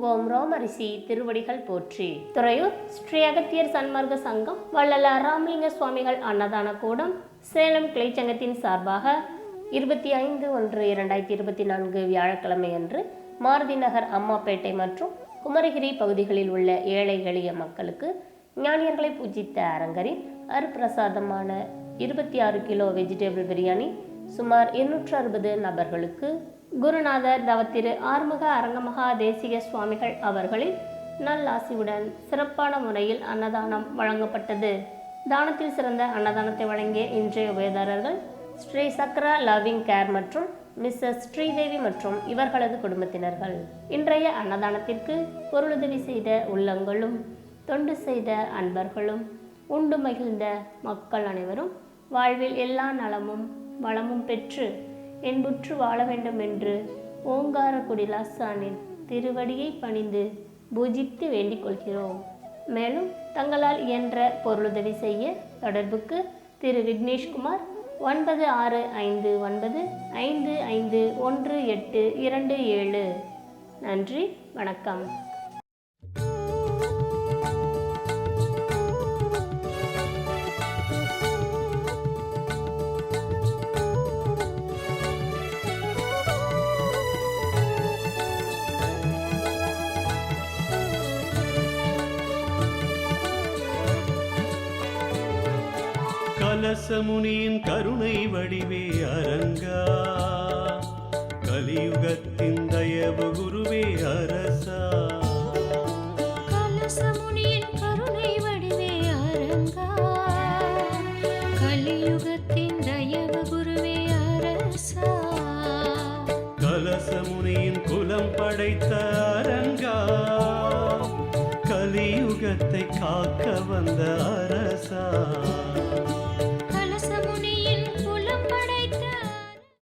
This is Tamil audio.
ஓம் ரோமரிசி திருவடிகள் போற்றி. துறையூர் ஸ்ரீ அகத்தியர் சன்மார்க்க சங்கம் வள்ளல ராமலிங்க சுவாமிகள் அன்னதான கூடம் சேலம் கிளைச்சங்கத்தின் சார்பாக இருபத்தி ஐந்து ஒன்று இரண்டாயிரத்தி இருபத்தி நான்கு வியாழக்கிழமை அன்று மாருதி நகர் அம்மாப்பேட்டை மற்றும் குமரகிரி பகுதிகளில் உள்ள ஏழை எளிய மக்களுக்கு ஞானியர்களை பூஜித்த அரங்கரின் அருப்பிரசாதமான இருபத்தி ஆறு கிலோ வெஜிடபிள் பிரியாணி சுமார் இருநூற்று அறுபது நபர்களுக்கு குருநாதர் தவத்திரு ஆறுமுக அரங்கமகா தேசிக சுவாமிகள் அவர்களின் நல்லாசியுடன் சிறப்பான முறையில் அன்னதானம் வழங்கப்பட்டது. தானத்தில் சிறந்த அன்னதானத்தை வழங்கிய இன்றைய உபயதாரர்கள் ஸ்ரீ சக்ரா லவ்விங் கேர் மற்றும் மிஸ்ஸஸ் ஸ்ரீதேவி மற்றும் இவர்களது குடும்பத்தினர்கள். இன்றைய அன்னதானத்திற்கு பொருளுதவி செய்த உள்ளங்களும் தொண்டு செய்த அன்பர்களும் உண்டு மகிழ்ந்த மக்கள் அனைவரும் வாழ்வில் எல்லா நலமும் வளமும் பெற்று என்புற்று வாழ வேண்டும் என்று ஓங்கார குடிலாசானின் திருவடியை பணிந்து பூஜித்து வேண்டிக் கொள்கிறோம். மேலும் தங்களால் இயன்ற பொருளுதவி செய்ய தொடர்புக்கு திரு விக்னேஷ்குமார் ஒன்பது ஆறு ஐந்து ஒன்பது ஐந்து ஐந்து ஒன்று எட்டு இரண்டு ஏழு. நன்றி வணக்கம். கலசமுனியின் கருணை வடிவே அரங்கா. கலியுகத்தின் தயவு குருவே அரசா. கலசமுனியின் கருணை வடிவே அரங்கா. கலியுகத்தின் தயவு குருவே அரசா. கலசமுனியின் குலம் படைத்த அரங்கா. கலியுகத்தை காக்க வந்த அரசா.